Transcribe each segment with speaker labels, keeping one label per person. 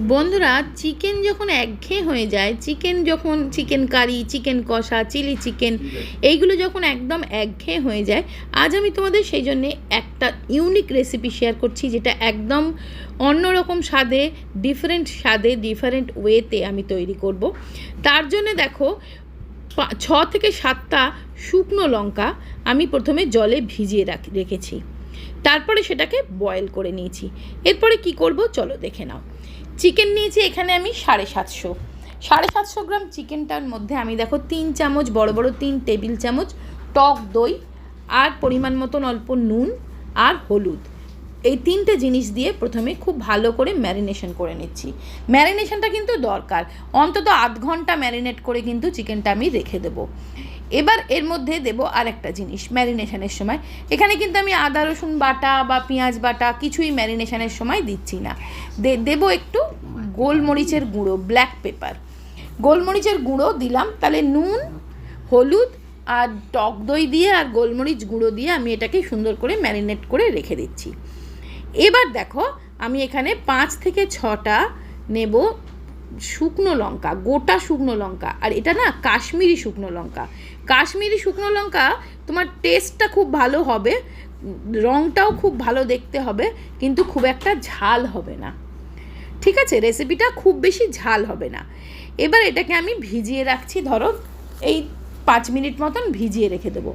Speaker 1: বন্ধুরা চিকেন যখন একঘেয়ে হয়ে যায় চিকেন যখন চিকেন কারি চিকেন কষা চিলি চিকেন এইগুলো যখন একদম একঘেয়ে হয়ে যায় আজ আমি তোমাদের সেই জন্যে একটা ইউনিক রেসিপি শেয়ার করছি যেটা একদম অন্যরকম স্বাদে ডিফারেন্ট স্বাদে ডিফারেন্ট ওয়েতে আমি তৈরি করব। তার জন্য দেখো ছ থেকে সাতটা শুকনো লঙ্কা আমি প্রথমে জলে ভিজিয়ে রাখ- রেখেছি। তারপরে সেটাকে বয়েল করে নিয়েছি। এরপরে কি করব? চলো দেখে নাও। চিকেন নিয়েছি এখানে আমি সাড়ে সাতশো। সাড়ে সাতশো গ্রাম চিকেনটার মধ্যে আমি দেখো তিন চামচ, বড় বড় তিন টেবিল চামচ টক দই, আর পরিমাণ মতন অল্প নুন আর হলুদ। এই তিনটে জিনিস দিয়ে প্রথমে খুব ভালো করে ম্যারিনেশন করে নিচ্ছি। ম্যারিনেশনটা কিন্তু দরকার। অন্তত আধ ঘণ্টা ম্যারিনেট করে কিন্তু চিকেনটা আমি রেখে দেবো। এবার এর মধ্যে দেবো আর একটা জিনিস, ম্যারিনেশনের সময়। এখানে কিন্তু আমি আদা, রসুন বাটা বা পেঁয়াজ বাটা কিছুই ম্যারিনেশনের সময় দিচ্ছি না। দেবো একটু গোলমরিচের গুঁড়ো, ব্ল্যাক পেপার। গোলমরিচের গুঁড়ো দিলাম, তাহলে নুন, হলুদ আর টক দই দিয়ে আর গোলমরিচ গুঁড়ো দিয়ে আমি এটাকে সুন্দর করে ম্যারিনেট করে রেখে দিচ্ছি। এবার দেখো, আমি এখানে পাঁচ থেকে ছটা নেব শুকনো লঙ্কা, গোটা শুকনো লঙ্কা, আর এটা না কাশ্মীরি শুকনো লঙ্কা। কাশ্মীরি শুকনো লঙ্কা তোমার টেস্টটা খুব ভালো হবে রঙটাও খুব ভালো দেখতে হবে, কিন্তু খুব একটা ঝাল হবে না। ঠিক আছে? রেসিপিটা খুব বেশি ঝাল হবে না। এবার এটাকে আমি ভিজিয়ে রাখছি, ধরো এই পাঁচ মিনিট মতন ভিজিয়ে রেখে দেবো।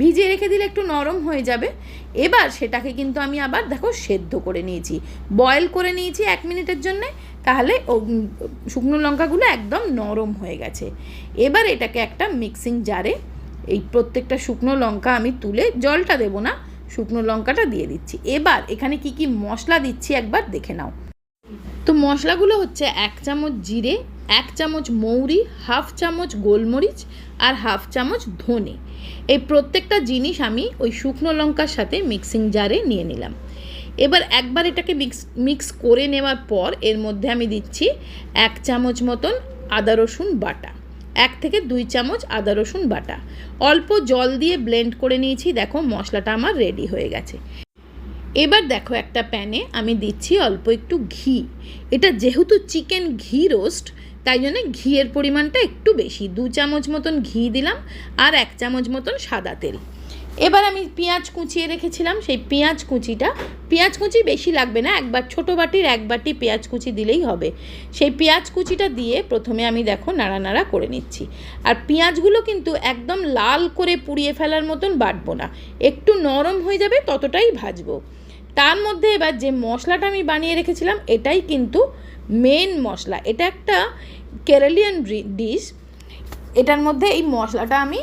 Speaker 1: ভিজিয়ে রেখে দিলে একটু নরম হয়ে যাবে। এবার সেটাকে কিন্তু আমি আবার দেখো সেদ্ধ করে নিয়েছি। বয়েল করে নিয়েছি এক মিনিটের জন্যে, তাহলে শুকনো লঙ্কাগুলো একদম নরম হয়ে গেছে। এবার এটাকে একটা মিক্সিং জারে এই প্রত্যেকটা শুকনো লঙ্কা আমি তুলে জলটা দেবো না, শুকনো লঙ্কাটা দিয়ে দিচ্ছি। এবার এখানে কি কি মশলা দিচ্ছি একবার দেখে নাও। তো মশলাগুলো হচ্ছে এক চামচ জিরে এক চামচ মৌরি, হাফ চামচ গোলমরিচ আর হাফ চামচ ধনে। এই প্রত্যেকটা জিনিস আমি ওই শুকনো লঙ্কার সাথে মিক্সিং জারে নিয়ে নিলাম। এবার একবার এটাকে মিক্স মিক্স করে নেওয়ার পর এর মধ্যে আমি দিচ্ছি এক চামচ মতন আদা রসুন বাটা, এক থেকে দুই চামচ আদা রসুন বাটা। অল্প জল দিয়ে ব্লেন্ড করে নিয়েছি, দেখো মশলাটা আমার রেডি হয়ে গেছে। এবার দেখো একটা প্যানে আমি দিচ্ছি অল্প একটু ঘি। এটা যেহেতু চিকেন ঘি রোস্ট, তাই জন্য ঘিয়ের পরিমাণটা একটু বেশি। দু চামচ মতন ঘি দিলাম আর এক চামচ মতন সাদা তেল। এবার আমি পেঁয়াজ কুচিয়ে রেখেছিলাম, সেই পেঁয়াজ কুচিটা, পেঁয়াজ কুচি বেশি লাগবে না, একবার ছোটো বাটির এক বাটি পেঁয়াজ কুচি দিলেই হবে। সেই পেঁয়াজ কুচিটা দিয়ে প্রথমে আমি দেখো নাড়া নাড়া করে নিচ্ছি। আর পেঁয়াজগুলো কিন্তু একদম লাল করে পুড়িয়ে ফেলার মতন বাটবো না। একটু নরম হয়ে যাবে, ততটাই ভাজবো। তার মধ্যে এবার যে মশলাটা আমি বানিয়ে রেখেছিলাম, এটাই কিন্তু মেন মশলা। এটা একটা কেরালিয়ান ডিশ এটার মধ্যে এই মশলাটা আমি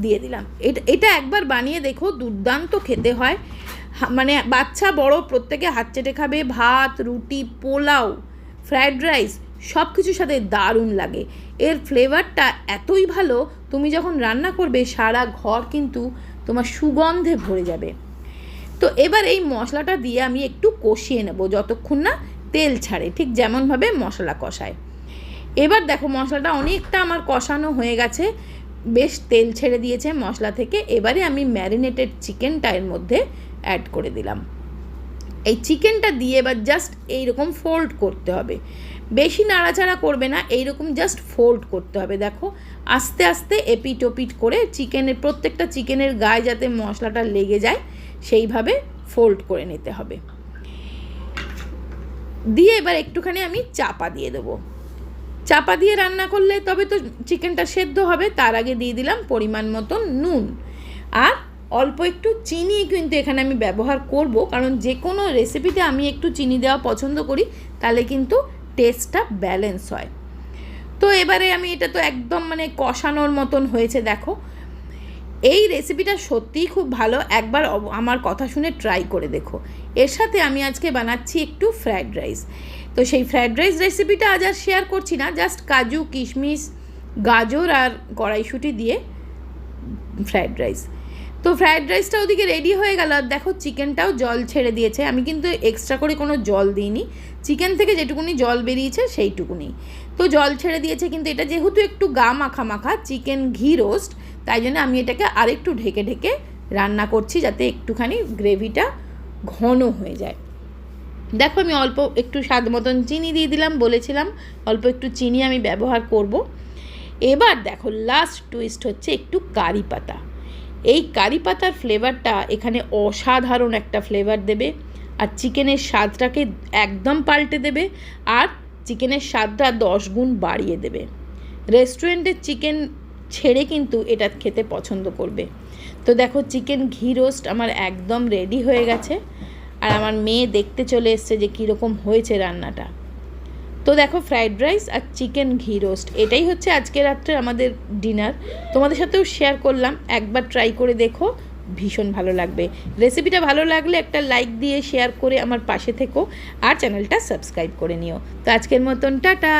Speaker 1: দিয়ে দিলাম। এটা এটা একবার বানিয়ে দেখো, দুর্দান্ত খেতে হয়। মানে বাচ্চা, বড়, প্রত্যেকে হাত চেটে খাবে। ভাত, রুটি, পোলাও ফ্রায়েড রাইস সব কিছুর সাথে দারুণ লাগে। এর ফ্লেভারটা এতই ভালো, তুমি যখন রান্না করবে, সারা ঘর কিন্তু তোমার সুগন্ধে ভরে যাবে। তো এবার এই মশলাটা দিয়ে আমি একটু কষিয়ে নেব যতক্ষণ না তেল ছাড়ে, ঠিক যেমনভাবে মশলা কষায়। এবার দেখো মশলাটা অনেকটা আমার কষানো হয়ে গেছে, বেশ তেল ছেড়ে দিয়েছে মশলা থেকে, এবারে আমি ম্যারিনেটেড চিকেনটা এর মধ্যে অ্যাড করে দিলাম। এই চিকেনটা দিয়ে এবার জাস্ট এইরকম ফোল্ড করতে হবে। বেশি নাড়াচাড়া করবে না, এইরকম জাস্ট ফোল্ড করতে হবে। দেখো, আস্তে আস্তে এপিট ওপিট করে চিকেনের, প্রত্যেকটা চিকেনের গায়ে যাতে মশলাটা লেগে যায় সেইভাবে ফোল্ড করে নিতে হবে। দিয়ে এবার একটুখানি আমি চাপা দিয়ে দেবো। চাপা দিয়ে রান্না করলে তবে তো চিকেনটা সেদ্ধ হবে, তার আগে দিয়ে দিলাম পরিমাণ মতন নুন। আর অল্প একটু চিনি কিন্তু এখানে আমি ব্যবহার করব, কারণ যে কোনো রেসিপিতে আমি একটু চিনি দেওয়া পছন্দ করি, তাহলে কিন্তু টেস্টটা ব্যালেন্স হয়। তো এবারে আমি এটা তো একদম মানে কষানোর মতন হয়েছে, দেখো। এই রেসিপিটা সত্যিই খুব ভালো। একবার আমার কথা শুনে ট্রাই করে দেখো। এর সাথে আমি আজকে বানাচ্ছি একটু ফ্রায়েড রাইস তো সেই ফ্রায়েড রাইস রেসিপিটা আজ আর শেয়ার করছি না জাস্ট কাজু, কিশমিশ, গাজর আর কড়াইশুঁটি দিয়ে ফ্রায়েড রাইস তো ফ্রায়েড রাইসটা ওদিকে রেডি হয়ে গেল আর দেখো চিকেনটাও জল ছেড়ে দিয়েছে। আমি কিন্তু এক্সট্রা করে কোনো জল দিইনি। চিকেন থেকে যেটুকুনি জল বেরিয়েছে সেইটুকুনি। তো জল ছেড়ে দিয়েছে, কিন্তু এটা যেহেতু একটু গা মাখা মাখা চিকেন ঘি রোস্ট তাই জন্য আমি এটাকে আরেকটু ঢেকে ঢেকে রান্না করছি যাতে একটুখানি গ্রেভিটা ঘন হয়ে যায়। দেখো আমি অল্প একটু স্বাদ মতন চিনি দিয়ে দিলাম, বলেছিলাম অল্প একটু চিনি আমি ব্যবহার করব। এবার দেখো লাস্ট টুইস্ট হচ্ছে একটু কারি পাতা। এই কারি পাতার ফ্লেভারটা এখানে অসাধারণ একটা ফ্লেভার দেবে আর চিকেনের স্বাদটাকে একদম পাল্টে দেবে আর চিকেনের স্বাদটা দশ গুণ বাড়িয়ে দেবে। রেস্টুরেন্টের চিকেন ছেড়ে কিন্তু এটা খেতে পছন্দ করবে। তো দেখো চিকেন ঘি রোস্ট আমার একদম রেডি হয়ে গেছে। আর আমার মেয়ে দেখতে চলে এসছে যে কীরকম হয়েছে রান্নাটা। তো দেখো ফ্রাইড রাইস আর চিকেন ঘি রোস্ট এটাই হচ্ছে আজকে রাত্রে আমাদের ডিনার তোমাদের সাথেও শেয়ার করলাম, একবার ট্রাই করে দেখো, ভীষণ ভালো লাগবে। রেসিপিটা ভালো লাগলে একটা লাইক দিয়ে শেয়ার করে আমার পাশে থেকো, আর চ্যানেলটা সাবস্ক্রাইব করে নিও। তো আজকের মতন, টাটা!